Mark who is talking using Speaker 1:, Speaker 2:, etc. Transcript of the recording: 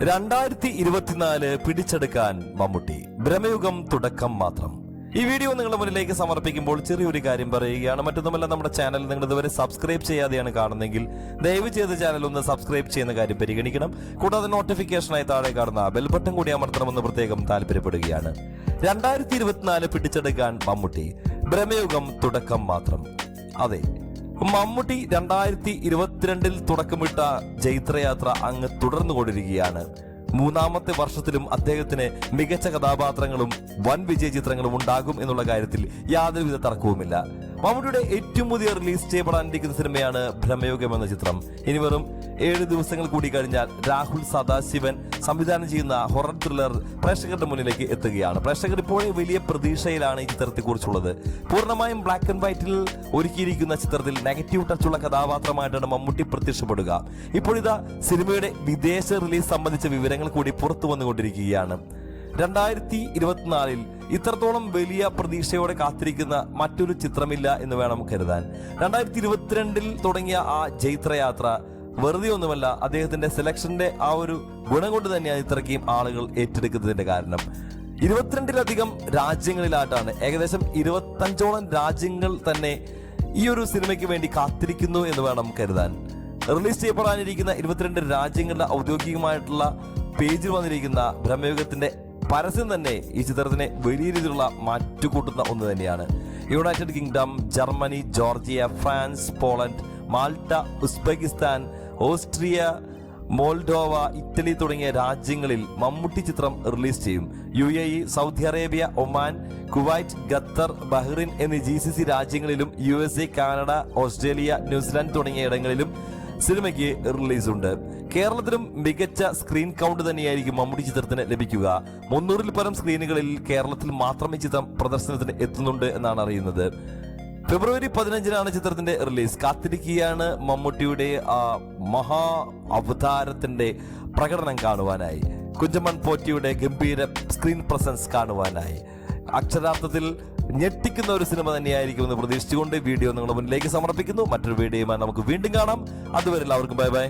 Speaker 1: രണ്ടായിരത്തി ഇരുപത്തിനാല് പിടിച്ചെടുക്കാൻ മമ്മൂട്ടി. ഭ്രമയുഗം തുടക്കം മാത്രം. ഈ വീഡിയോ നിങ്ങളുടെ മുന്നിലേക്ക് സമർപ്പിക്കുമ്പോൾ ചെറിയൊരു കാര്യം പറയുകയാണ്. മറ്റൊന്നുമല്ല നമ്മുടെ ചാനൽ നിങ്ങൾ ഇതുവരെ സബ്സ്ക്രൈബ് ചെയ്യാതെയാണ് കാണുന്നതെങ്കിൽ ദയവ് ചെയ്ത് ചാനൽ ഒന്ന് സബ്സ്ക്രൈബ് ചെയ്യുന്ന കാര്യം പരിഗണിക്കണം. കൂടാതെ നോട്ടിഫിക്കേഷനായി താഴെ കാണുന്ന ബെൽ ബട്ടൺ കൂടി അമർത്തണമെന്ന് പ്രത്യേകം താല്പര്യപ്പെടുകയാണ്. രണ്ടായിരത്തി ഇരുപത്തിനാല് പിടിച്ചെടുക്കാൻ മമ്മൂട്ടി. ഭ്രമയുഗം തുടക്കം മാത്രം. അതെ മമ്മൂട്ടി രണ്ടായിരത്തി ഇരുപത്തിരണ്ടിൽ തുടക്കമിട്ട ജൈത്രയാത്ര അങ്ങ് തുടർന്നുകൊണ്ടിരിക്കുകയാണ്. മൂന്നാമത്തെ വർഷത്തിലും അദ്ദേഹത്തിന് മികച്ച കഥാപാത്രങ്ങളും വൻ വിജയ ചിത്രങ്ങളും ഉണ്ടാകും എന്നുള്ള കാര്യത്തിൽ യാതൊരുവിധ തർക്കവുമില്ല. മമ്മൂട്ടിയുടെ ഏറ്റവും പുതിയ റിലീസ് ചെയ്യപ്പെടാനിരിക്കുന്ന സിനിമയാണ് ഭ്രമയോഗം എന്ന ചിത്രം. ഇനി വെറും ഏഴ് ദിവസങ്ങൾ കൂടി കഴിഞ്ഞാൽ രാഹുൽ സദാശിവൻ സംവിധാനം ചെയ്യുന്ന ഹൊറർ ത്രില്ലർ പ്രേക്ഷകരുടെ മുന്നിലേക്ക് എത്തുകയാണ്. പ്രേക്ഷകർ ഇപ്പോഴേ വലിയ പ്രതീക്ഷയിലാണ് ഈ ചിത്രത്തെക്കുറിച്ചുള്ളത്. പൂർണമായും ബ്ലാക്ക് ആൻഡ് വൈറ്റിൽ ഒരുക്കിയിരിക്കുന്ന ചിത്രത്തിൽ നെഗറ്റീവ് ടച്ചുള്ള കഥാപാത്രമായിട്ടാണ് മമ്മൂട്ടി പ്രത്യക്ഷപ്പെടുക. ഇപ്പോഴിതാ സിനിമയുടെ വിദേശ റിലീസ് സംബന്ധിച്ച വിവരങ്ങൾ കൂടി പുറത്തു വന്നുകൊണ്ടിരിക്കുകയാണ്. രണ്ടായിരത്തി ഇരുപത്തിനാലിൽ ഇത്രത്തോളം വലിയ പ്രതീക്ഷയോടെ കാത്തിരിക്കുന്ന മറ്റൊരു ചിത്രമില്ല എന്ന് വേണം കരുതാൻ. രണ്ടായിരത്തി ഇരുപത്തിരണ്ടിൽ തുടങ്ങിയ ആ ജൈത്രയാത്ര വെറുതെ ഒന്നുമല്ല അദ്ദേഹത്തിന്റെ സെലക്ഷന്റെ ആ ഒരു ഗുണം കൊണ്ട് തന്നെയാണ് ഇത്രയ്ക്കും ആളുകൾ ഏറ്റെടുക്കുന്നതിന്റെ കാരണം. ഇരുപത്തിരണ്ടിലധികം രാജ്യങ്ങളിലായിട്ടാണ് ഏകദേശം ഇരുപത്തഞ്ചോളം രാജ്യങ്ങൾ തന്നെ ഈ ഒരു സിനിമയ്ക്ക് വേണ്ടി കാത്തിരിക്കുന്നു എന്ന് വേണം കരുതാൻ. റിലീസ് ചെയ്യപ്പെടാനിരിക്കുന്ന ഇരുപത്തിരണ്ട് രാജ്യങ്ങളുടെ ഔദ്യോഗികമായിട്ടുള്ള പേജിൽ വന്നിരിക്കുന്ന ബ്രഹ്മയുഗത്തിന്റെ പരസ്യം തന്നെ ഈ ചിത്രത്തിനെ വലിയ രീതിയിലുള്ള മാറ്റുകൂട്ടുന്ന ഒന്ന് തന്നെയാണ്. United Kingdom Germany Georgia France Poland Malta Uzbekistan Austria Moldova Italy തുടങ്ങിയ രാജ്യങ്ങളിൽ മമ്മൂട്ടി ചിത്രം റിലീസ് ചെയ്യും. U A E Saudi Arabia Oman Kuwait Qatar Bahrain എന്നീ ജി സി സി രാജ്യങ്ങളിലും U S A Canada Australia New Zealand തുടങ്ങിയ ഇടങ്ങളിലും സിനിമയ്ക്ക് release ഉണ്ട് കേരളത്തിലും മികച്ച സ്ക്രീൻ കൗണ്ട് തന്നെയായിരിക്കും മമ്മൂട്ടി ചിത്രത്തിന് ലഭിക്കുക. മുന്നൂറിൽ പരം സ്ക്രീനുകളിൽ കേരളത്തിൽ മാത്രമേ ചിത്രം പ്രദർശനത്തിന് എത്തുന്നുണ്ട് എന്നാണ് അറിയുന്നത്. ഫെബ്രുവരി പതിനഞ്ചിനാണ് ചിത്രത്തിന്റെ റിലീസ്. കാത്തിരിക്കുകയാണ് മമ്മൂട്ടിയുടെ ആ മഹാ അവതാരത്തിന്റെ പ്രകടനം കാണുവാനായി. കുഞ്ചമ്മൻ പോറ്റിയുടെ ഗംഭീര സ്ക്രീൻ പ്രസൻസ് കാണുവാനായി. അക്ഷരാർത്ഥത്തിൽ ഞെട്ടിക്കുന്ന ഒരു സിനിമ തന്നെയായിരിക്കും എന്ന് പ്രതീക്ഷിച്ചുകൊണ്ട് വീഡിയോ നിങ്ങളുടെ മുന്നിലേക്ക് സമർപ്പിക്കുന്നു. മറ്റൊരു വീഡിയോയുമായി നമുക്ക് വീണ്ടും കാണാം. അതുവരെ എല്ലാവർക്കും ബൈ ബൈ.